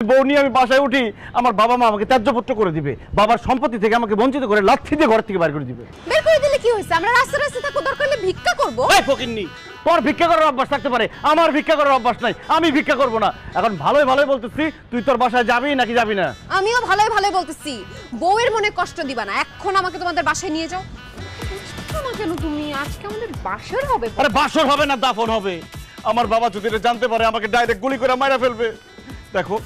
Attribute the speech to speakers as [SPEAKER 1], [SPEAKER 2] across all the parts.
[SPEAKER 1] বউ নিয়ে আমি বাসায় উঠি আমার বাবা মা আমাকে ত্যায্যপুত্র করে দিবে বাবার সম্পত্তি থেকে আমাকে বঞ্চিত করে লাথি দিয়ে ঘর থেকে বাইর করে দিবে।
[SPEAKER 2] বের করে দিলে কি হয়েছে? আমরা রাস্তা রাস্তা থাকব দরকার হলে ভিক্ষা করব।
[SPEAKER 1] এই ফকিন্নি তোর ভিক্ষা করার অভ্যাস থাকতে পারে আমার ভিক্ষা করার অভ্যাস নাই আমি ভিক্ষা করব না। এখন ভালোই ভালোই বলতেছি তুই তোর বাসায় যাবি নাকি যাবি না?
[SPEAKER 2] আমিও ভালোই ভালোই বলতেছি বউয়ের মনে কষ্ট দিবা না এখন আমাকে তোমাদের বাসায় নিয়ে যাও। না কেন তুমি? আজকে আমাদের বাসার হবে।
[SPEAKER 1] আরে বাসর হবে না দাফন হবে। আমার বাবা যদি এটা জানতে পারে আমাকে ডাইরেক্ট গুলি করে মারা ফেলবে। দেখো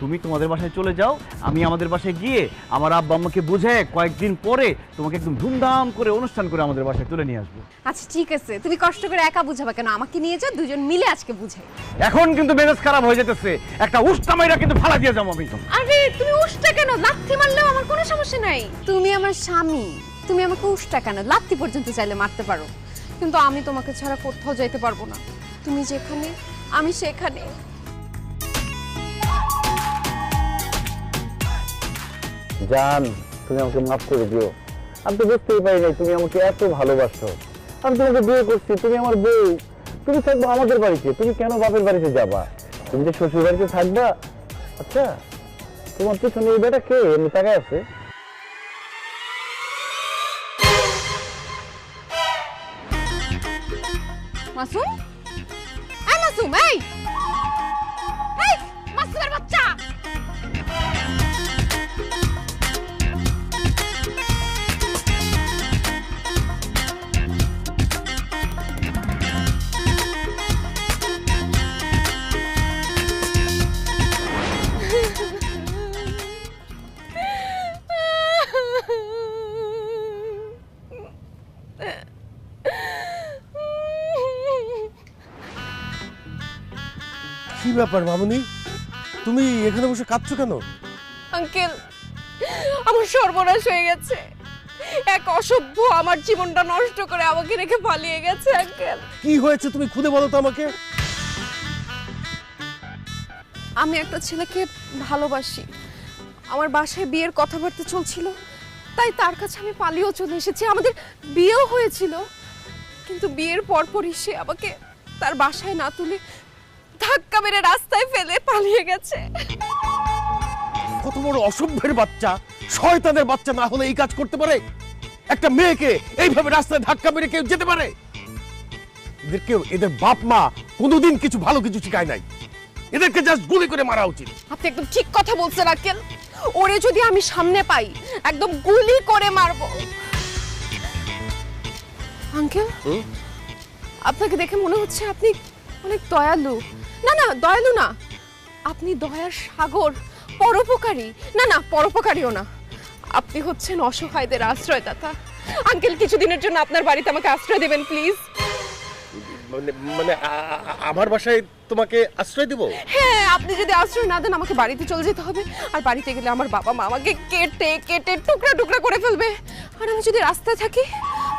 [SPEAKER 1] তুমি তোমাদের বাসায় চলে যাও আমি আমাদের বাসায় গিয়ে আমার আব্বা আম্মাকে বুঝে কয়েকদিন পরে তোমাকে একদম ধুমধাম করে অনুষ্ঠান করে আমাদের বাসায় তুলে নিয়ে আসব।
[SPEAKER 2] আচ্ছা ঠিক আছে। তুমি কষ্ট করে একা বুঝাবে কেন? আমাকে নিয়ে যাও দুজন মিলে আজকে বুঝাই।
[SPEAKER 1] এখন কিন্তু মেজাজ খারাপ হয়ে যেতেছে। একটা উষ্টা মাইরা কিন্তু ফালা দিয়ে যাব আমি
[SPEAKER 2] আরে তুমি উষ্টা কেন? লাথি মারলেও আমার কোনো সমস্যা নাই। তুমি আমার স্বামী তুমি আমাকে উষ্টা কেন? লাথি পর্যন্ত চাইলে মারতে পারো। কিন্তু আমি তোমাকে ছাড়া কোথাও যাইতে পারব না। তুমি যেখানে আমি সেখানে।
[SPEAKER 3] জান, তুমি আমাকে মাফ করে দিও। আমি তো বুঝতেই পারি নাই তুমি আমাকে এত ভালোবাসো। আমি তোমাকে বিয়ে করছি, তুমি আমার বউ। তুমি থাকব আমাদের বাড়িতে, তুমি কেন বাপের বাড়িতে যাবা? তুমি যে শ্বশুর বাড়িতে থাকবা আচ্ছা তোমার পিছনে এই বেটা কে? এমনি টাকায় আছে?
[SPEAKER 4] ব্যাপার মামুনি? তুমি এখানে বসে কাঁদছো কেন?
[SPEAKER 2] আঙ্কেল আমার সর্বনাশ হয়ে গেছে। এক অসভ্য আমার জীবনটা নষ্ট করে আমাকে রেখে পালিয়ে গেছে আঙ্কেল।
[SPEAKER 4] কি হয়েছে তুমি খুদে বলো তো আমাকে?
[SPEAKER 2] আমি একটা ছেলেকে ভালোবাসি। আমার বাসায় বিয়ের কথাবার্তা চলছিল তাই তার কাছে আমি পালিয়েও চলে এসেছি। আমাদের বিয়েও হয়েছিল কিন্তু বিয়ের পরপরই সে আমাকে তার বাসায় না তুলে ধাক্কা মেরে রাস্তায় ফেলে পালিয়ে গেছে।
[SPEAKER 4] কত বড় অসভ্যের বাচ্চা। শয়তানের বাচ্চা না হলে এই কাজ করতে পারে? একটা মেয়েকে এইভাবে রাস্তায় ধাক্কা মেরে কেউ যেতে পারে? এদেরকে এদের বাপ মা কোনোদিন কিছু ভালো কিছু শিখায় নাই। এদেরকে জাস্ট গুলি করে মারা উচিত।
[SPEAKER 2] আপনি একদম ঠিক কথা বলছেন আঙ্কেল। ওরে যদি আমি সামনে পাই একদম গুলি করে মারবো। আঙ্কেল আপনাকে দেখে মনে হচ্ছে আপনি অনেক দয়ালু। না না দয়ালু না। আপনি দয়ার সাগর পরোপকারী। না না পরোপকারীও না। আপনি হচ্ছেন অসহায়দের আশ্রয়দাতা। আঙ্কেল কিছুদিনের জন্য আপনার বাড়িতে আমাকে আশ্রয় দেবেন প্লিজ।
[SPEAKER 4] মানে মানে আমার বাসায় তোমাকে আশ্রয় দেব?
[SPEAKER 2] হ্যাঁ আপনি যদি আশ্রয় না দেন আমাকে বাড়িতে চলে যেতে হবে। আর বাড়িতে গেলে আমার বাবা মা আমাকে কেটে কেটে টুকরা টুকরা করে ফেলবে। আর আমি যদি রাস্তায় থাকি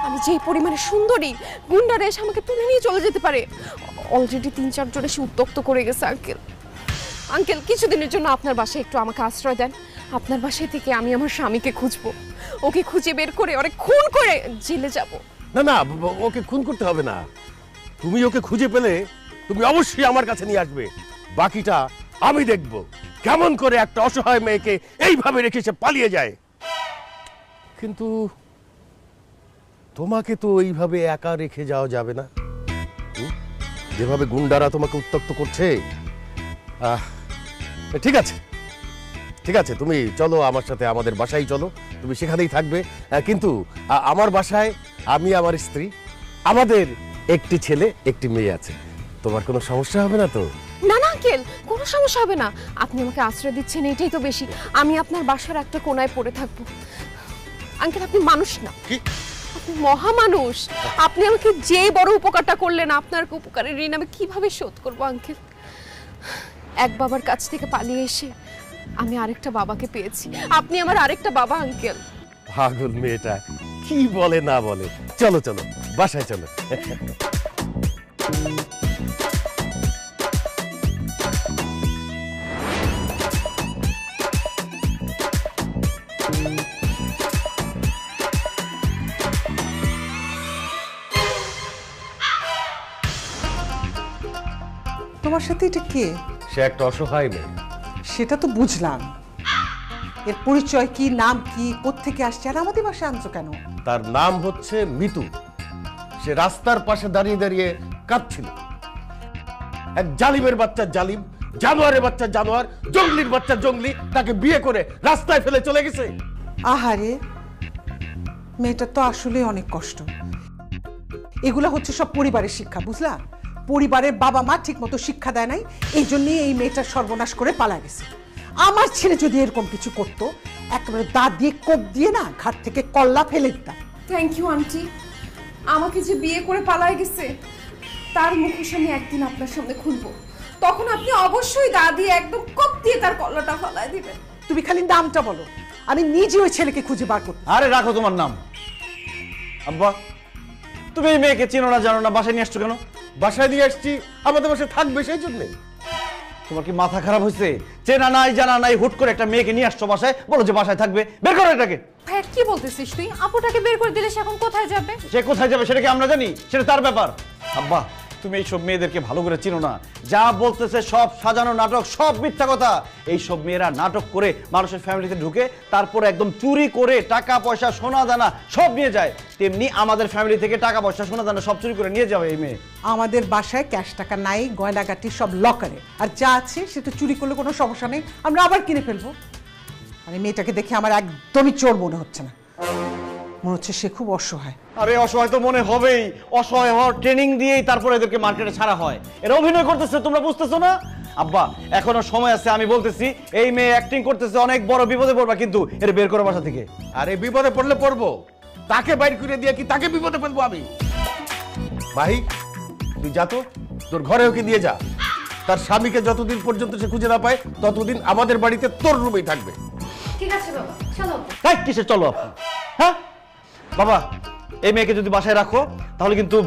[SPEAKER 2] আমি যেই পরিমাণে সুন্দরী গুন্ডারা এসে আমাকে তুলে নিয়ে চলে যেতে পারে অলরেডি তিন, চারজন এসে উত্তক্ত করে গেছে আঙ্কেল আঙ্কেল কিছুদিনের জন্য আপনার বাসায় একটু আমাকে আশ্রয় দেন। আপনার বাসায় থেকে আমি আমার স্বামীকে খুঁজবো। ওকে খুঁজে বের করে অনেক খুন করে জেলে যাব।
[SPEAKER 4] না না ওকে খুন করতে হবে না। তুমি ওকে খুঁজে পেলে তুমি অবশ্যই আমার কাছে নিয়ে আসবে। বাকিটা আমি দেখব। কেমন করে একটা অসহায় মেয়েকে এইভাবে রেখে সে পালিয়ে যায়। কিন্তু তোমাকে তো এইভাবে একা রেখে যাওয়া যাবে না? যেভাবে গুন্ডারা তোমাকে উত্তক্ত করছে আহ, ঠিক আছে ঠিক আছে তুমি চলো আমার সাথে আমাদের বাসায় চলো তুমি সেখানেই থাকবে। আহ, কিন্তু আ- আমার বাসায় আমি আমার স্ত্রী আমাদের একটি ছেলে একটি মেয়ে আছে। তোমার কোনো সমস্যা হবে না তো?
[SPEAKER 2] না না আঙ্কেল কোনো সমস্যা হবে না। আপনি আমাকে আশ্রয় দিচ্ছেন এটাই তো বেশি। আমি আপনার বাসার একটা কোনায় পড়ে থাকব। আঙ্কেল আপনি মানুষ না।
[SPEAKER 4] কি?
[SPEAKER 2] মহামানুষ। আপনি আমাকে যে বড় উপকারটা করলেন, আপনার উপকারের ঋণ আমি কীভাবে শোধ করব, আঙ্কেল? এক বাবার কাছ থেকে পালিয়ে এসে আমি আরেকটা বাবাকে পেয়েছি। আপনি আমার আরেকটা বাবা, আঙ্কেল।
[SPEAKER 4] পাগল মেয়েটা, কি বলে না বলে? চলো চলো, বাসায় চলো।
[SPEAKER 5] তোমার সাথে এটা কে?
[SPEAKER 4] সে একটা অসহায় মেয়ে।
[SPEAKER 5] সেটা তো বুঝলাম। এর পরিচয় কি নাম কি কোত্থেকে আসছে আর আমাদের বাসায় আনছো কেন?
[SPEAKER 4] তার নাম হচ্ছে মিতু। সে রাস্তার পাশে দাঁড়িয়ে দাঁড়িয়ে কাঁদছিল। এক জালিমের বাচ্চা জালিম জানোয়ারের বাচ্চা জানোয়ার জঙ্গলির বাচ্চা জঙ্গলি তাকে বিয়ে করে রাস্তায় ফেলে চলে গেছে।
[SPEAKER 5] আহারে মেয়েটার তো আসলে অনেক কষ্ট। এগুলো হচ্ছে সব পরিবারের শিক্ষা বুঝলা? পরিবারের বাবা মা ঠিক মতো শিক্ষা দেয় নাই এই জন্যই এই মেয়েটার সর্বনাশ করে পালা গেছে। আমার ছেলে যদি এরকম কিছু করতো একেবারে দাঁত দিয়ে কোপ দিয়ে না ঘাট থেকে কল্লা ফেলে দিতাম।
[SPEAKER 6] থ্যাংক ইউ আন্টি আমাকে যে বিয়ে করে পালায় গেছে তার মুখোশ আমি একদিন আপনার সামনে খুলবো। তখন আপনি অবশ্যই দা দিয়ে একদম কপ দিয়ে তার কল্লাটা ফলায় দিবেন।
[SPEAKER 5] তুমি খালি নামটা বলো। আমি নিজে ওই ছেলেকে খুঁজে বার করতে
[SPEAKER 1] আরে রাখো তোমার নাম। আব্বা। তুমি এই মেয়েকে চিনো না জানো না বাসায় নিয়ে আসছো কেন?
[SPEAKER 4] বাসায় দিয়ে আসছি আমাদের বাসায় থাকবে সেই জন্যে।
[SPEAKER 1] তোমার কি মাথা খারাপ হয়েছে? চেনা নাই জানা নাই হুট করে একটা মেয়েকে নিয়ে আসছো বাসায় বলো যে বাসায় থাকবে বের করো এটাকে।
[SPEAKER 6] কি বলতেছিস তুই? আপুটাকে বের করে দিলে সে এখন কোথায় যাবে?
[SPEAKER 1] সে কোথায় যাবে সেটা কি আমরা জানি? সেটা তার ব্যাপার। আব্বা তুমি এইসব মেয়েদেরকে ভালো করে চিনো না। যা বলতেছে সব সাজানো নাটক, সব মিথ্যা কথা। এইসব মেয়েরা নাটক করে মানুষের ফ্যামিলিতে ঢুকে, তারপরে একদম চুরি করে টাকা, পয়সা, সোনা, দানা সব নিয়ে যায়। তেমনি আমাদের ফ্যামিলি থেকে টাকা, পয়সা, সোনা, দানা সব চুরি করে নিয়ে যাবে এই মেয়ে।
[SPEAKER 5] আমাদের বাসায় ক্যাশ টাকা নাই, গয়নাগাটি সব লকারে আর যা আছে সেটা চুরি করলে কোনো সমস্যা নেই, আমরা আবার কিনে ফেলব। মানে মেয়েটাকে দেখে আমার একদমই চোর মনে হচ্ছে না। মনে হচ্ছে সে খুব অসহায়।
[SPEAKER 1] আরে অসহায় তো মনে হবেই। অসহায় হওয়ার ট্রেনিং দিয়েই তারপরে এদেরকে মার্কেটে ছাড়া হয়। এরা অভিনয় করতেছে তোমরা বুঝতেছো না? আব্বা এখনও সময় আছে আমি বলতেছি এই মেয়ে অ্যাক্টিং করতেছে অনেক বড় বিপদে পড়বা কিন্তু এর বের করো বাসা থেকে।
[SPEAKER 4] আরে বিপদে পড়লে পড়ব। তাকে বাইর করে দিয়ে কি তাকে বিপদে ফেলব আমি? ভাই তুই যা তো তোর ঘরে ওকে দিয়ে যা। তার স্বামীকে যতদিন পর্যন্ত সে খুঁজে না পায় ততদিন আমাদের বাড়িতে তোর রুমেই থাকবে।
[SPEAKER 6] ঠিক আছে বাবা চলো।
[SPEAKER 1] তাই কিসে চলো? আপনি হ্যাঁ? বাবা এই মেয়েকে যদি বাসায় রাখো তাহলে কিন্তু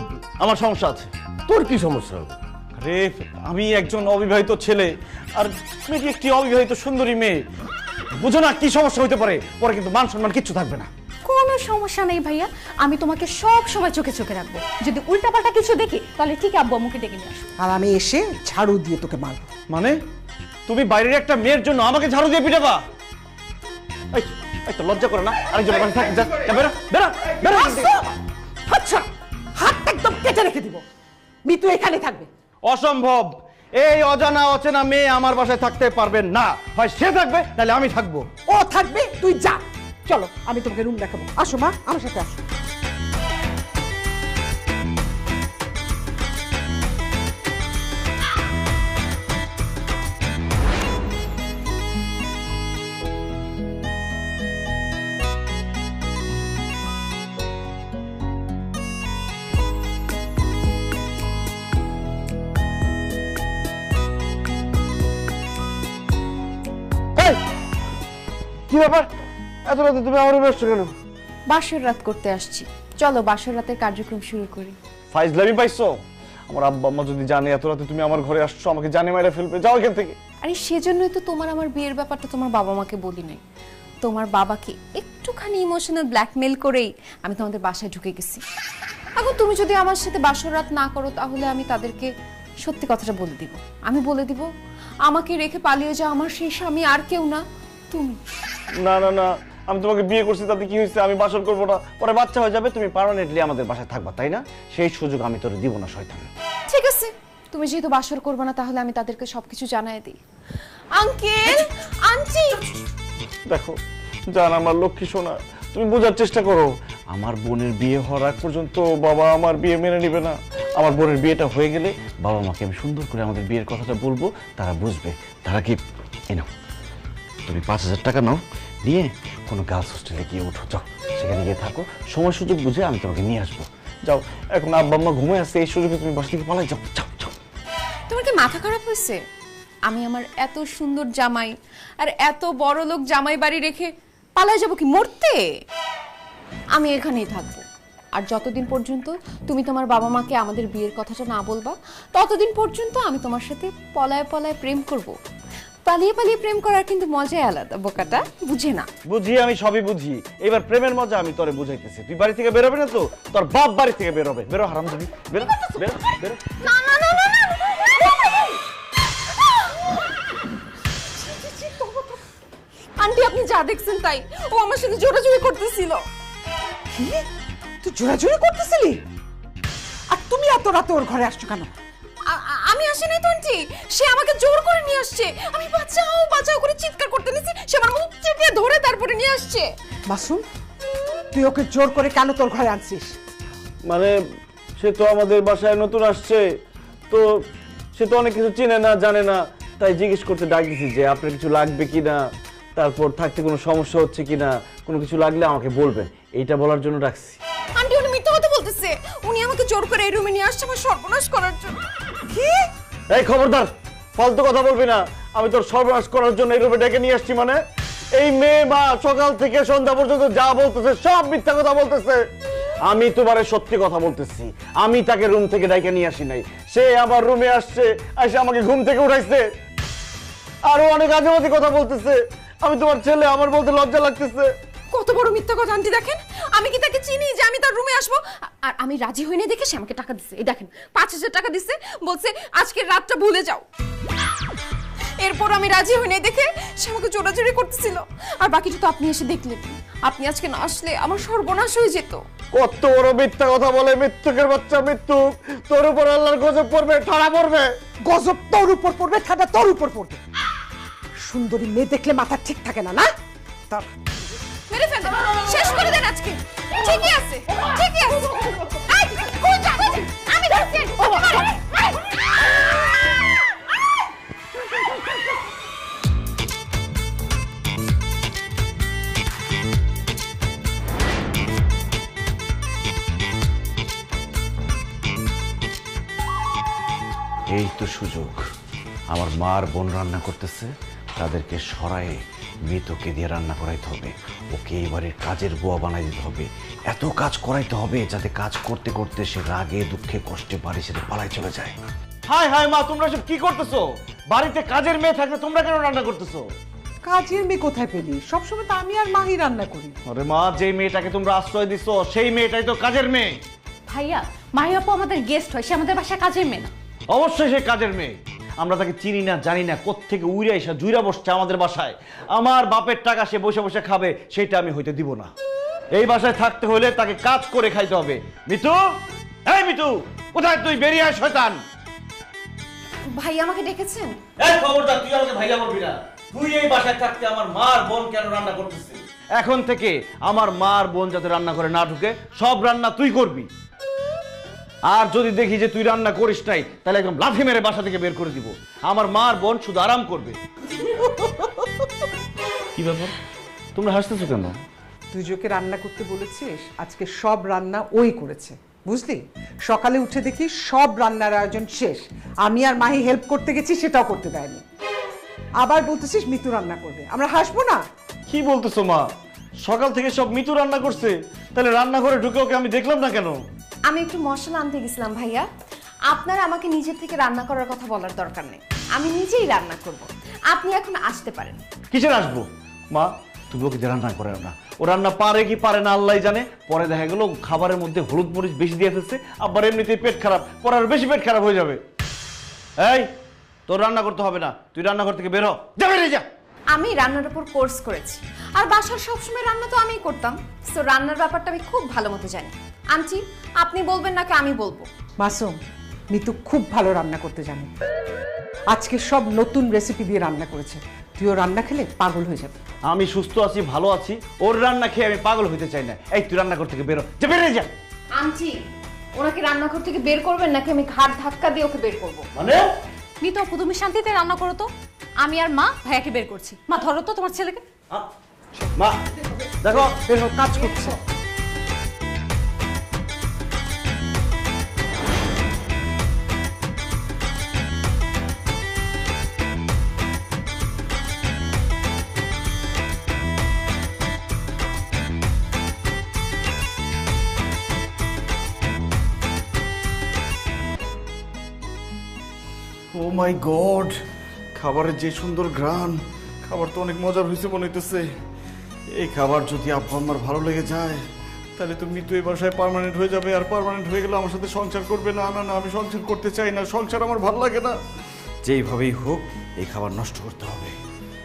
[SPEAKER 1] আমার সমস্যা আছে।
[SPEAKER 4] তোর কি সমস্যা হবে?
[SPEAKER 1] আরে আমি একজন অবিবাহিত ছেলে আর মেয়েটি একটি অবিবাহিত সুন্দরী মেয়ে? বুঝো না কি সমস্যা হইতে পারে পরে কিন্তু মান সম্মান কিচ্ছু থাকবে না।
[SPEAKER 2] কোনো সমস্যা নেই ভাইয়া আমি তোমাকে সব সময় চোখে চোখে রাখব। যদি উল্টাপাল্টা কিছু দেখি তাহলে ঠিক আব্বু আম্মুকে ডেকে নিয়ে আসব।
[SPEAKER 5] আর আমি এসে ঝাড়ু দিয়ে তোকে মারবো।
[SPEAKER 1] মানে? তুমি বাইরের একটা মেয়ের জন্য আমাকে ঝাড়ু দিয়ে পিটাবা? এই এই তো লজ্জা করে না আরেকজন বাসায় থাক যা যা, বেরো বেরো বেরো
[SPEAKER 5] আচ্ছা হাতটা একদম কেটে রেখে দিব। মিতু এখানে থাকবে।
[SPEAKER 1] অসম্ভব। এই অজানা অচেনা মেয়ে আমার বাসায় থাকতে পারবে না। হয় সে থাকবে তাহলে আমি থাকব।
[SPEAKER 5] ও থাকবে তুই যা। চলো আমি তোমাকে রুম দেখাবো। আসো মা আমার সাথে আসো।
[SPEAKER 1] এত রাতে তুমি আমার রুমে এসছো কেন?
[SPEAKER 2] বাসর রাত করতে আসছি। চলো বাসর রাতের কার্যক্রম শুরু করি।
[SPEAKER 1] ফাইজলামি পাইছো? আমার আব্বা আম্মা যদি জানে এত রাতে তুমি আমার ঘরে আসছো আমাকে জানে মাইরা ফেলবে। যাও এখান থেকে।
[SPEAKER 2] আরে সেজন্যই তো তোমার আমার বিয়ের ব্যাপারটা তোমার বাবা মাকে বলি নাই। তোমার বাবাকে একটুখানি ইমোশনাল ব্ল্যাকমেল করেই আমি তোমাদের বাসায় ঢুকে গেছি। এখন তুমি যদি আমার সাথে বাসর রাত না করো তাহলে আমি তাদেরকে সত্যি কথাটা বলে দিব। আমি বলে দিব আমাকে রেখে পালিয়ে যাও আমার সেই স্বামী আর কেউ না তুমি।
[SPEAKER 1] না না না আমি তোমাকে বিয়ে করছি তাতে কি হয়েছে? আমি বাসর করব না। পরে বাচ্চা হয়ে যাবে তুমি পার্মানেন্টলি আমাদের বাসায় থাকবা তাই না? সেই সুযোগ আমি তোর দিব না শয়তান।
[SPEAKER 2] ঠিক আছে। তুমি যেহেতু বাসর করবে না তাহলে আমি তাদেরকে সবকিছু জানাই দিই।
[SPEAKER 6] আঙ্কেল! আন্টি!
[SPEAKER 1] দেখো জান আমার লক্ষ্মী সোনা তুমি বোঝার চেষ্টা করো। আমার বোনের বিয়ে হওয়ার আগ পর্যন্ত বাবা আমার বিয়ে মেনে নেবে না। আমার বোনের বিয়েটা হয়ে গেলে বাবা মাকে আমি সুন্দর করে আমাদের বিয়ের কথাটা বলব তারা বুঝবে। তারা কি এই নাও তুমি পাঁচ হাজার টাকা নাও নিয়ে কোনো গার্লস হোস্টেলে গিয়ে উঠো, যাও। সেখানে গিয়ে থাকো। সময় সুযোগ বুঝে আমি তোমাকে নিয়ে আসব। যাও, এখন আব্বা আম্মা ঘুমে আসছে এই সুযোগে তুমি বাসা থেকে পালাই যাও। যাও যাও।
[SPEAKER 2] তোমার কি মাথা খারাপ হয়েছে? আমি আমার এত সুন্দর জামাই আর এত বড় লোক জামাই বাড়ি রেখে পালায় যাব কি, মরতে? আমি এখানেই থাকব। আর যতদিন পর্যন্ত তুমি তোমার বাবা মাকে আমাদের বিয়ের কথাটা না বলবা, ততদিন পর্যন্ত আমি তোমার সাথে পলায় পলায় প্রেম করব। পালিয়ে পালিয়ে প্রেম করার কিন্তু মজাই আলাদা বোকাটা বুঝে না
[SPEAKER 1] বুঝি আমি সবই বুঝি এবার প্রেমের মজা আমি তোরে বুঝাইতেছি তুই বাড়ি থেকে বেরোবে না তো তোর বাপ বাড়ি থেকে বেরোবে বেরো হারাম যাবি বেরো বেরো বেরো
[SPEAKER 2] না না না না না আন্টি আপনি যা দেখছেন তাই ও আমার সাথে জোরাজুরি করতেছিল
[SPEAKER 5] কি তুই জোরাজোরি করতেছিলি আর তুমি এত রাতে ওর ঘরে আসছো কেন
[SPEAKER 2] আমি আসি নাই তো আন্টি সে আমাকে জোর করে নিয়ে আসছে। আমি বাঁচাও বাঁচাও করে চিৎকার করতে নিছি। সে আমার মুখ চেপে ধরে তারপরে নিয়ে আসছে।
[SPEAKER 5] মাসুম তুই ওকে জোর করে কেন তোর ঘরে আনছিস?
[SPEAKER 1] মানে সে তো আমাদের বাসায় নতুন আসছে। তো সে তো অনেক কিছু চিনে না জানে না। তাই জিজ্ঞেস করতে ডাকিছি যে আপনার কিছু লাগবে কি না তারপর থাকতে কোনো সমস্যা হচ্ছে কি না কোনো কিছু লাগলে আমাকে বলবেন। এইটা বলার জন্য ডাকছি।
[SPEAKER 2] আন্টি উনি মিথ্যা কথা বলতেছে। উনি আমাকে জোর করে এই রুমে নিয়ে আসছে আমার সর্বনাশ করার জন্য।
[SPEAKER 5] কি?
[SPEAKER 1] এই খবরদার, ফালতু কথা বলবি না। আমি তোর সর্বনাশ করার জন্য এই রুমে ডেকে নিয়ে আসছি মানে? এই মেয়ে মা সকাল থেকে সন্ধ্যা পর্যন্ত যা বলতেছে, সব মিথ্যা কথা বলতেছে। আমি তোমারে সত্যি কথা বলতেছি। আমি তাকে রুম থেকে ডেকে নিয়ে আসি নাই। সে আমার রুমে আসছে, এসে আমাকে ঘুম থেকে উঠাইছে। আরও অনেক আজেবাজি কথা বলতেছে। আমি তোমার ছেলে, আমার বলতে লজ্জা লাগতেছে।
[SPEAKER 2] কত বড় মিথ্যা কথা আন্টি দেখেন? আমি কি তাকে চিনি যে আমি তার রুমে আসব? আর আমি রাজি হই না দেখে সে আমাকে টাকা দিচ্ছে এই দেখেন পাঁচ হাজার টাকা দিচ্ছে বলছে আজকের রাতটা ভুলে যাও। এরপর আমি রাজি হই না দেখে সে আমাকে জোরাজোরি করতেছিল। আর বাকিটা তো আপনি এসে দেখলেন। আপনি আজকে না আসলে আমার সর্বনাশ হয়ে যেত।
[SPEAKER 1] কত বড় মিথ্যা কথা বলে মৃত্যুকের বাচ্চা মৃত্যু। তোর উপর আল্লাহর গজব পড়বে ঠাড়া পড়বে।
[SPEAKER 5] গজব তোর উপর পড়বে ঠান্ডা তোর উপর পড়বে। সুন্দরী মেয়ে দেখলে মাথা ঠিক থাকে না না? তার
[SPEAKER 2] মেরে শেষ করে দেন আজকে। ঠিকই আছে ঠিকই আছে। এই
[SPEAKER 1] তো সুযোগ। আমার মার বোন রান্না করতেছে, তাদেরকে সরায়ে মৃতকে দিয়ে রান্না করাইতে হবে। ওকে এবারে কাজের বুয়া বানাই দিতে হবে। এত কাজ করাইতে হবে যাতে কাজ করতে করতে সে রাগে দুঃখে কষ্টে বাড়ি সেটা পালাই চলে যায়। হাই হাই মা তোমরা সব কি করতেছো? বাড়িতে কাজের মেয়ে থাকলে তোমরা কেন রান্না করতেছো?
[SPEAKER 5] কাজের মেয়ে কোথায় পেলি? সবসময় তো আমি আর মাহি রান্না করি।
[SPEAKER 1] আরে মা যেই মেয়েটাকে তোমরা আশ্রয় দিছো সেই মেয়েটাই তো কাজের মেয়ে।
[SPEAKER 7] ভাইয়া মাহি আপু আমাদের গেস্ট হয় সে আমাদের বাসায় কাজের মেয়ে না।
[SPEAKER 1] অবশ্যই সে কাজের মেয়ে। আমরা তাকে চিনি না জানি না কোত্থেকে উইরা এসে জুইরা বসছে আমাদের বাসায়। আমার বাপের টাকা সে বসে বসে খাবে সেটা আমি হইতে দিব না। এই বাসায় থাকতে হলে তাকে কাজ করে খাইতে হবে। মিতু? এই মিতু কোথায় তুই? বেরিয়ে আয় শয়তান।
[SPEAKER 7] ভাই আমাকে ডেকেছেন?
[SPEAKER 1] এই খবরদার তুই আমাকে ভাইয়া বলবি না। তুই এই বাসায় থাকতে আমার মার বোন কেন রান্না করতেছিস? এখন থেকে আমার মার বোন যাতে রান্না করে না ঢুকে সব রান্না তুই করবি। আর যদি দেখি যে তুই রান্না করিস নাই তাহলে একদম লাথি মেরে বাসা থেকে বের করে দিব। আমার মার বোন শুধু আরাম করবে। কি ব্যাপার? তোমরা হাসতেছো কেন?
[SPEAKER 5] তুই যে ওকে রান্না করতে বলেছিস আজকে সব রান্না ওই করেছে। বুঝলি? সকালে উঠে দেখি সব রান্নার আয়োজন শেষ। আমি আর মাহি হেল্প করতে গেছি সেটাও করতে দেয়নি। আবার বলতেছিস মিতু রান্না করবে। আমরা হাসবো না?
[SPEAKER 1] কি বলতেছো মা? সকাল থেকে সব মিতু রান্না করছে। তাহলে রান্নাঘরে ঢুকে ওকে আমি দেখলাম না কেন?
[SPEAKER 7] আমি একটু মশলা আনতে গেছিলাম ভাইয়া। আপনার আমাকে নিজের থেকে রান্না করার কথা বলার দরকার নেই। আমি নিজেই রান্না করব। আপনি এখন আসতে পারেন।
[SPEAKER 1] কিসের আসব? মা তুমি ওকে রান্না করে না। ও রান্না পারে কি পারে না আল্লাহ জানে। পরে দেখা গেল খাবারের মধ্যে হলুদ মরিচ বেশি দিয়ে ফেলছে। আবার এমনিতেই পেট খারাপ। পরে আর বেশি পেট খারাপ হয়ে যাবে। এই তোর রান্না করতে হবে না। তুই রান্নাঘর থেকে বেরো যাবে রে যা।
[SPEAKER 7] আমি রান্নার উপর কোর্স করেছি। আর বাসার সবসময় রান্না তো আমিই করতাম। তো রান্নার ব্যাপারটা আমি খুব ভালো মতো জানি। আন্টি আপনি বলবেন নাকি আমি বলব?
[SPEAKER 5] মাসুম মিতু খুব ভালো রান্না করতে জানে। আজকে সব নতুন রেসিপি দিয়ে রান্না করেছে। তুইও রান্না খেলে পাগল হয়ে যাবে।
[SPEAKER 1] আমি সুস্থ আছি ভালো আছি। ওর রান্না খেয়ে আমি পাগল হইতে চাই না। এই তুই রান্নাঘর থেকে বেরো। যা বেরে যা।
[SPEAKER 7] আন্টি ওনাকে রান্নাঘর থেকে বের করবেন নাকি আমি ঘাট ধাক্কা দিয়ে ওকে বের করব?
[SPEAKER 1] মানে?
[SPEAKER 6] মিতো আপু তুমি শান্তিতে রান্না করো তো। আমি আর মা ভাইয়াকে বের করছি। মা ধরো তো তোমার ছেলেকে।
[SPEAKER 1] মা দেখো
[SPEAKER 5] কাজ করছে।
[SPEAKER 1] মাই গড খাবারের যে সুন্দর ঘ্রাণ, খাবার তো অনেক মজার হয়েছে মনে হইতেছে। এই খাবার যদি আব্বা আমার ভালো লেগে যায়, তাহলে তো মৃত্যু এই বাসায় পার্মানেন্ট হয়ে যাবে। আর পারমানেন্ট হয়ে গেলে আমার সাথে সংসার করবে না না না, আমি সংসার করতে চাই না, সংসার আমার ভালো লাগে না। যেইভাবেই হোক, এই খাবার নষ্ট করতে হবে,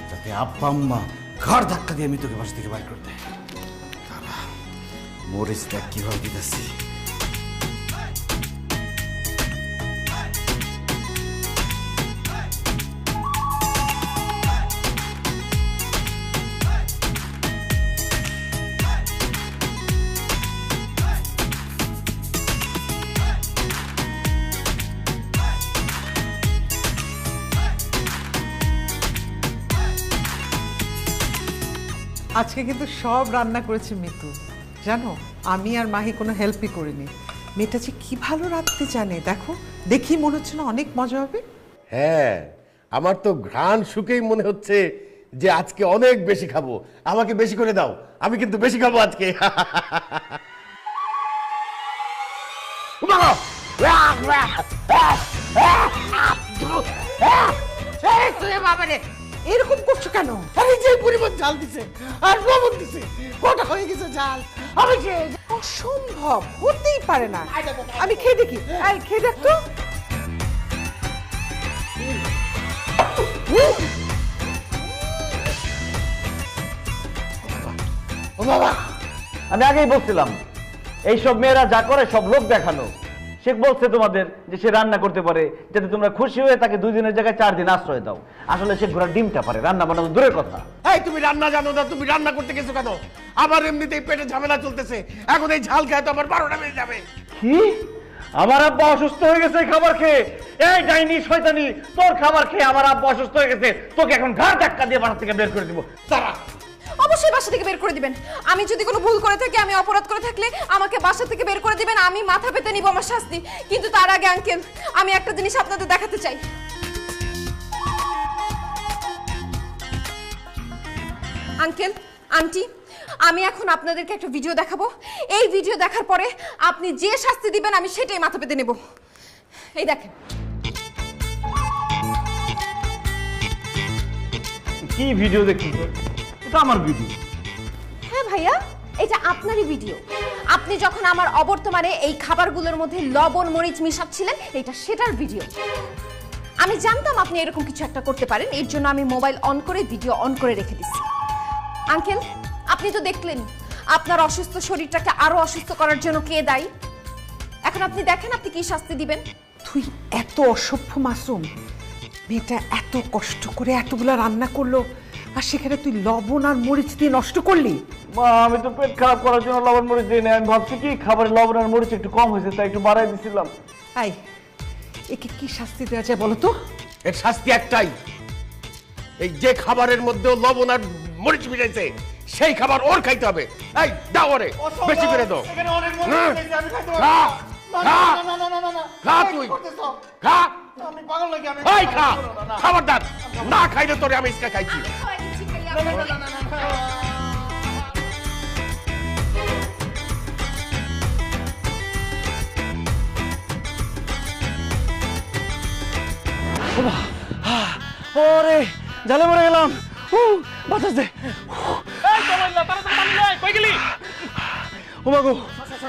[SPEAKER 1] যাতে আব্বা আম্মা ঘর ধাক্কা দিয়ে আমি তোকে বাসা থেকে বাইর করে দেয়। মরিচ দেখ কীভাবে দিতেছি?
[SPEAKER 5] আজকে কিন্তু সব রান্না করেছে মিতু। জানো আমি আর মাহি কোনো হেল্পই করিনি। মেয়েটা যে কি ভালো রাখতে জানে দেখো দেখি মনে হচ্ছে না অনেক মজা হবে।
[SPEAKER 4] হ্যাঁ আমার তো ঘ্রাণ শুকেই মনে হচ্ছে যে আজকে অনেক বেশি খাব। আমাকে বেশি করে দাও আমি কিন্তু বেশি খাব আজকে।
[SPEAKER 5] এরকম করছ কেন?
[SPEAKER 8] আরে যে পরিমাণ জাল দিছে আর লবণ দিছে কটা হয়ে গেছে জাল। আমি খেয়ে
[SPEAKER 5] অসম্ভব, হতেই পারে না। আমি খেয়ে দেখি। এই, খেয়ে দেখ তো।
[SPEAKER 1] আমি আগেই বলছিলাম, এইসব মেয়েরা যা করে সব লোক দেখানো। সে বলছে তোমাদের যে সে রান্না করতে পারে যাতে তোমরা খুশি হয়ে তাকে দুই দিনের জায়গায় চার দিন আশ্রয় দাও। আসলে সে ঘোড়া ডিমটা পারে রান্না বানানো দূরের কথা।
[SPEAKER 8] এই তুমি রান্না জানো না তুমি রান্না করতে গেছো কেন? আমার এমনিতেই পেটে ঝামেলা চলতেছে। এখন এই ঝাল খেয়ে তো আমার বারোটা বেজে যাবে।
[SPEAKER 1] কি? আমার আব্বা অসুস্থ হয়ে গেছে খাবার খেয়ে। এই ডাইনি শয়তানি তোর খাবার খেয়ে আমার আব্বা অসুস্থ হয়ে গেছে। তোকে এখন ঘাড় ধাক্কা দিয়ে বাসা থেকে বের করে দিব।
[SPEAKER 8] তারা
[SPEAKER 2] অবশ্যই বাসা থেকে বের করে দিবেন। আমি যদি কোনো ভুল করে থাকি, আমি অপরাধ করে থাকলে আমাকে বাসা থেকে বের করে দিবেন, আমি মাথা পেতে নিব আমার শাস্তি। কিন্তু তার আগে আঙ্কেল আমি একটা জিনিস আপনাদের দেখাতে চাই। আঙ্কেল আন্টি আমি এখন আপনাদেরকে একটা ভিডিও দেখাবো। এই ভিডিও দেখার পরে আপনি যে শাস্তি দিবেন, আমি সেটাই মাথা পেতে নেব। এই দেখেন।
[SPEAKER 1] কি ভিডিও দেখছিস এটা আমার ভিডিও
[SPEAKER 2] হ্যাঁ ভাইয়া এটা আপনারই ভিডিও আপনি যখন আমার অবর্তমানে এই খাবারগুলোর মধ্যে লবণ মরিচ মিশাচ্ছিলেন এটা সেটার ভিডিও আমি জানতাম আপনি এরকম কিছু একটা করতে পারেন এর জন্য আমি মোবাইল অন করে ভিডিও অন করে রেখে দিচ্ছি। আঙ্কেল আপনি তো দেখলেন আপনার অসুস্থ শরীরটাকে আরও অসুস্থ করার জন্য কে দায়ী? এখন আপনি দেখেন আপনি কি শাস্তি দিবেন।
[SPEAKER 5] তুই এত অসভ্য মাসুম মেয়েটা এত কষ্ট করে এতগুলা রান্না করল আর সেখানে তুই লবণ আর মরিচ দিয়ে নষ্ট করলি?
[SPEAKER 1] মা আমি তো পেট খারাপ করার জন্য লবণ মরিচ দিই না আমি ভাবছি কি খাবারের লবণ আর মরিচ একটু কম হয়েছে তাই একটু বাড়াই দিছিলাম।
[SPEAKER 5] আই একে কি শাস্তি দেওয়া যায় বলো তো?
[SPEAKER 8] এর শাস্তি একটাই। এই যে খাবারের মধ্যে লবণ আর মরিচ মিশাইছে সেই খাবার ওর খাইতে হবে। এই দাও ওরে বেশি করে দাও। হুম। খা, খা, খা তুই। খা। এই খা। খাবারদার না খাইলে তোরে আমি ইসকা খাইছি।
[SPEAKER 1] ওরে জালে মরে গেলাম। উ, বাতাস দে। ওমা গো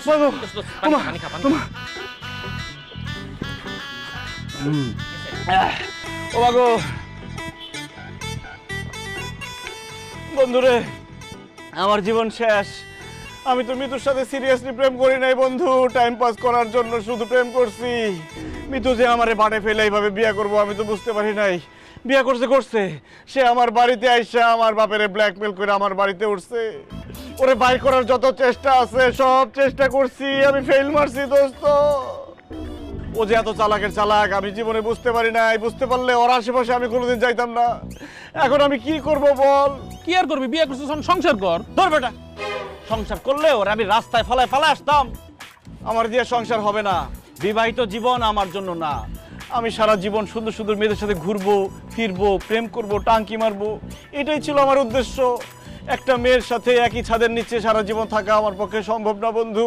[SPEAKER 1] ওমা ওমা। ওমা ওমা গো বন্ধুরে, আমার জীবন শেষ। আমি তো মিতুর সাথে সিরিয়াসলি প্রেম করি নাই বন্ধু। টাইম পাস করার জন্য শুধু প্রেম করছি। মিতু যে আমারে বাড়ে ফেলে এইভাবে বিয়ে করব, আমি তো বুঝতে পারি নাই। বিয়ে করছে করছে। সে আমার বাড়িতে আইসা আমার বাপেরে ব্ল্যাকমেল করে আমার বাড়িতে উঠছে। ওরে বাই করার যত চেষ্টা আছে, সব চেষ্টা করছি। আমি ফেল মারছি, দোস্ত। ও যে এত চালাকের চালাক আমি জীবনে বুঝতে পারি নাই। বুঝতে পারলে ওর আশেপাশে আমি কোনোদিন যাইতাম না। এখন আমি কি করব বল?
[SPEAKER 9] কি আর করবি? বিয়ে করছিস সংসার কর।
[SPEAKER 1] ধর বেটা। সংসার করলে ওর আমি রাস্তায় ফলায় ফেলে আসতাম। আমার দিয়ে সংসার হবে না। বিবাহিত জীবন আমার জন্য না। আমি সারা জীবন সুন্দর সুন্দর মেয়েদের সাথে ঘুরবো ফিরবো প্রেম করব টাঙ্কি মারবো। এটাই ছিল আমার উদ্দেশ্য। একটা মেয়ের সাথে একই ছাদের নিচে সারা জীবন থাকা আমার পক্ষে সম্ভব না বন্ধু।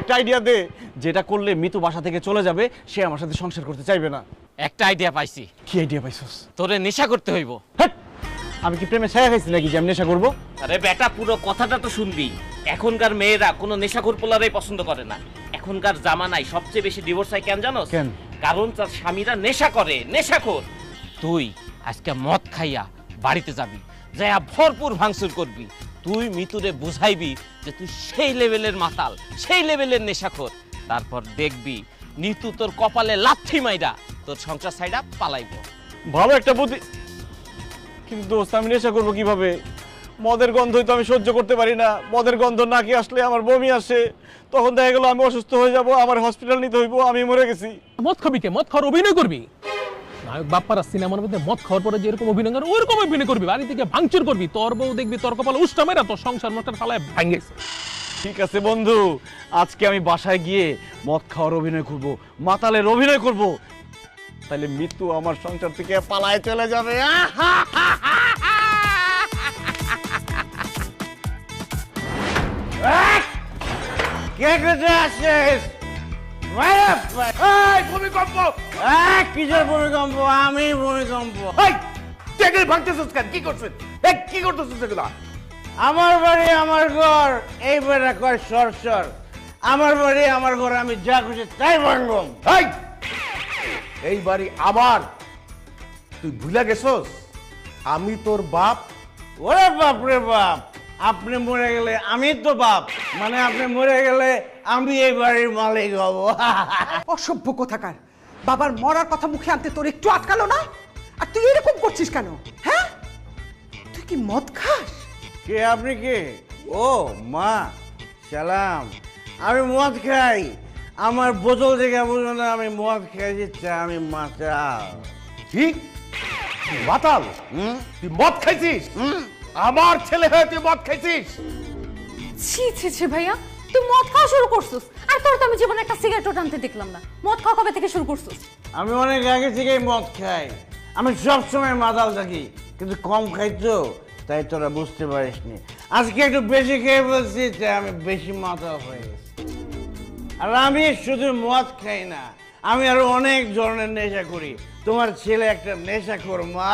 [SPEAKER 1] একটা আইডিয়া দে যেটা করলে মিতু বাসা থেকে চলে যাবে সে আমার সাথে সংসার করতে চাইবে না।
[SPEAKER 9] একটা আইডিয়া পাইছি।
[SPEAKER 1] কি আইডিয়া পাইছস?
[SPEAKER 9] তোরে নেশা করতে হইব।
[SPEAKER 1] হ্যাট! আমি কি প্রেমে ছায়া খাইছি নাকি যে আমি নেশা করব?
[SPEAKER 10] আরে বেটা পুরো কথাটা তো শুনবি। এখনকার মেয়েরা কোনো নেশাখোর পোলারাই পছন্দ করে না। এখনকার জামানায় সবচেয়ে বেশি ডিভোর্স হয় কেন জানো
[SPEAKER 1] কেন?
[SPEAKER 10] কারণ তার স্বামীরা নেশা করে নেশাখোর।
[SPEAKER 9] তুই আজকে মদ খাইয়া বাড়িতে যাবি।
[SPEAKER 10] যা ভরপুর ভাঙচুর করবি। তুই মিতুরে বুঝাইবি যে তুই সেই লেভেলের মাতাল সেই লেভেলের নেশাখোর। তারপর দেখবি নিতু তোর কপালে লাথি মাইরা তোর সংসার সাইডা পালাইবো।
[SPEAKER 8] ভালো একটা বুদ্ধি। কিন্তু দোস্ত আমি নেশা করব কীভাবে? মদের গন্ধই তো আমি সহ্য করতে পারি না। মদের গন্ধ নাকি আসলে আমার বমি আসে। তখন দেখা গেল আমি অসুস্থ হয়ে যাব আমার হসপিটাল নিতে হইব আমি মরে গেছি।
[SPEAKER 9] মদ খাবি কে? মদ খাওয়ার অভিনয় করবি? বাপ্পারা সিনেমার মধ্যে মদ খাওয়ার পরে যেরকম অভিনয় করে, ওরকম অভিনয় করবি বাড়ি থেকে ভাঙচুর করবি। তোর বউ দেখবি, তোর কপালে উষ্টা মেরা তোর সংসার মশার ফালায় ভাঙেছে
[SPEAKER 8] ঠিক আছে বন্ধু, আজকে আমি বাসায় গিয়ে মদ খাওয়ার অভিনয় করব, মাতালের অভিনয় করব। তাহলে মৃত্যু আমার সংসার থেকে পালায় চলে যাবে কে কোথায় আছিস
[SPEAKER 4] এই ভূমিকম্প!
[SPEAKER 8] কিসের ভূমিকম্প? আমি ভূমিকম্প।
[SPEAKER 4] এই টেবিল ভাঙতেছিস কেন? কি করছিস? এই কি করতেছিস এগুলা?
[SPEAKER 8] আমার বাড়ি আমার ঘর এই বেড়া কয় সর সর। আমার বাড়ি আমার ঘর আমি যা খুশি তাই ভাঙবম
[SPEAKER 4] এই এই বাড়ি আমার। তুই ভুলে গেছস? আমি তোর বাপ।
[SPEAKER 8] ওরে বাপ রে বাপ। আপনি মরে গেলে আমি তো বাপ। মানে আপনি মরে গেলে আমি এই বাড়ির মালিক হব।
[SPEAKER 5] অসভ্য কোথাকার। বাবার মরার কথা মুখে আনতে তোর একটু আটকালো না? আর তুই এরকম করছিস কেন? হ্যাঁ? তুই কি মদ খাস?
[SPEAKER 8] কে আপনি কে? ও মা সালাম। আমি মদ খাই। আমার বোতল থেকে বুঝো না আমি মদ খাই দিচ্ছে আমি মাতাল
[SPEAKER 4] ঠিক মাতাল? তুই মদ খাইছিস? আমার ছেলে হয়ে তুই মদ খাইছিস?
[SPEAKER 6] ছি ছি ছি ভাইয়া তুই মদ খাওয়া শুরু করছিস? আর তোর তো আমি জীবনে একটা সিগারেটও টানতে দেখলাম না। মদ খাওয়া কবে থেকে শুরু করছিস?
[SPEAKER 8] আমি অনেক আগে থেকেই মদ খাই। আমি সব সময় মাতাল থাকি কিন্তু কম খাই তো তাই তোরা বুঝতে পারিসনি। আজকে একটু বেশি খেয়ে বলছি তাই আমি বেশি মাতাল হয়ে গেছি। আর আমি শুধু মদ খাই না আমি আরও অনেক ধরনের নেশা করি। তোমার ছেলে একটা নেশা কর মা।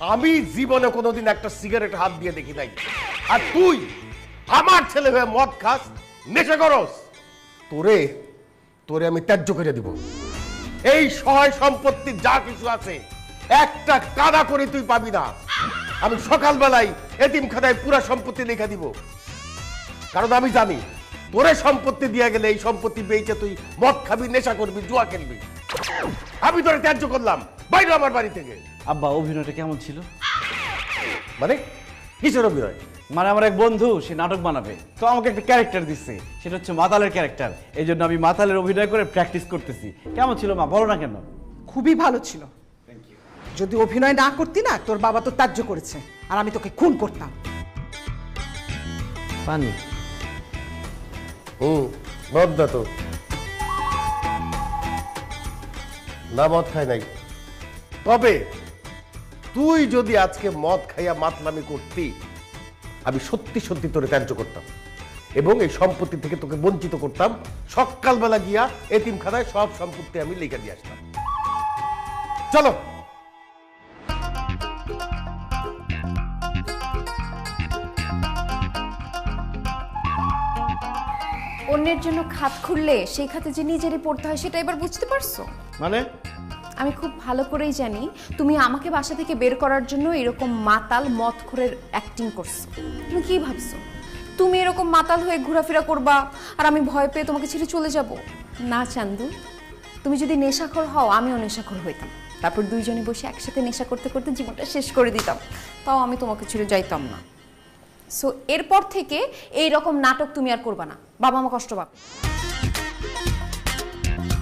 [SPEAKER 4] আমি জীবনে কোনোদিন একটা সিগারেট হাত দিয়ে দেখি নাই। আর তুই আমার ছেলে হয়ে মদ খাস, নেশা করস। তোরে তোরে আমি ত্যায্য করে দিব। এই সহায় সম্পত্তি যা কিছু আছে, একটা কাদা করে তুই পাবি না। আমি সকালবেলায় এতিম খাতায় পুরা সম্পত্তি লিখে দিব। কারণ আমি জানি, তোরে সম্পত্তি দিয়ে গেলে এই সম্পত্তি বেচে তুই মদ খাবি, নেশা করবি, জুয়া খেলবি। আমি তোরে ত্যায্য করলাম। বাইরে আমার বাড়ি থেকে।
[SPEAKER 8] আব্বা অভিনয়টা কেমন ছিল?
[SPEAKER 4] মানে? কিসের অভিনয়?
[SPEAKER 8] মানে আমার এক বন্ধু সে নাটক বানাবে। তো আমাকে একটা ক্যারেক্টার দিচ্ছে। সেটা হচ্ছে মাতালের ক্যারেক্টার এই জন্য আমি মাতালের অভিনয় করে প্র্যাকটিস করতেছি। কেমন ছিল মা? বলো না কেন?
[SPEAKER 5] খুবই ভালো ছিল। যদি অভিনয় না করতি না তোর বাবা তো ত্যায্য করেছে। আর আমি তোকে খুন করতাম।
[SPEAKER 8] পানি।
[SPEAKER 4] হুম মদ না তো। না মদ খাই নাই। তবে তুই যদি আজকে মদ খাইয়া মাতলামি করতি আমি সত্যি সত্যি তোরে ত্যায্য করতাম। এবং এই সম্পত্তি থেকে তোকে বঞ্চিত করতাম সকালবেলা গিয়া এতিম এতিমখানায় সব সম্পত্তি আমি লিখে দিয়ে আসতাম। চলো।
[SPEAKER 2] অন্যের জন্য খাত খুললে সেই খাতে যে নিজেরই পড়তে হয় সেটা এবার বুঝতে পারছ?
[SPEAKER 8] মানে?
[SPEAKER 2] আমি খুব ভালো করেই জানি তুমি আমাকে বাসা থেকে বের করার জন্য এরকম মাতাল, মদখোরের অ্যাক্টিং করছ। তুমি কি ভাবছ? তুমি এরকম মাতাল হয়ে ঘোরাফেরা করবা আর আমি ভয় পেয়ে তোমাকে ছেড়ে চলে যাব? না, চান্দু। তুমি যদি নেশাখোর হও, আমিও নেশাখোর হইতাম। তারপর দুইজনে বসে একসাথে নেশা করতে করতে জীবনটা শেষ করে দিতাম। তাও আমি তোমাকে ছেড়ে যাইতাম না। সো এরপর থেকে এই রকম নাটক তুমি আর করবা না। বাবা মা কষ্ট পাবে।